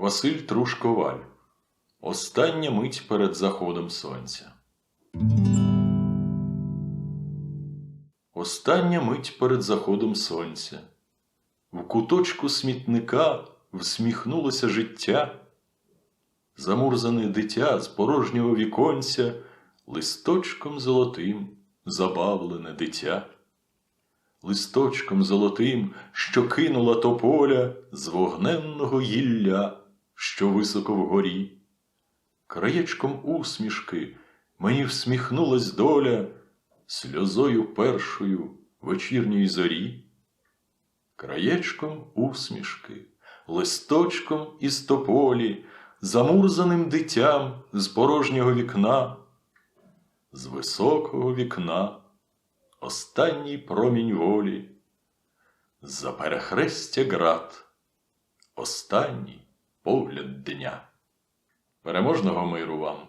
Василь Трушковаль. Остання мить перед заходом сонця. Остання мить перед заходом сонця. В куточку смітника всміхнулося життя. Замурзане дитя з порожнього віконця листочком золотим забавлене дитя. Листочком золотим, що кинула тополя з вогненного гілля, що високо вгорі. Краєчком усмішки мені всміхнулась доля сльозою першою вечірньої зорі. Краєчком усмішки, листочком із тополі, замурзаним дитям з порожнього вікна, з високого вікна останній промінь волі, за перехрестя град, останній погляд дня. Переможного миру вам!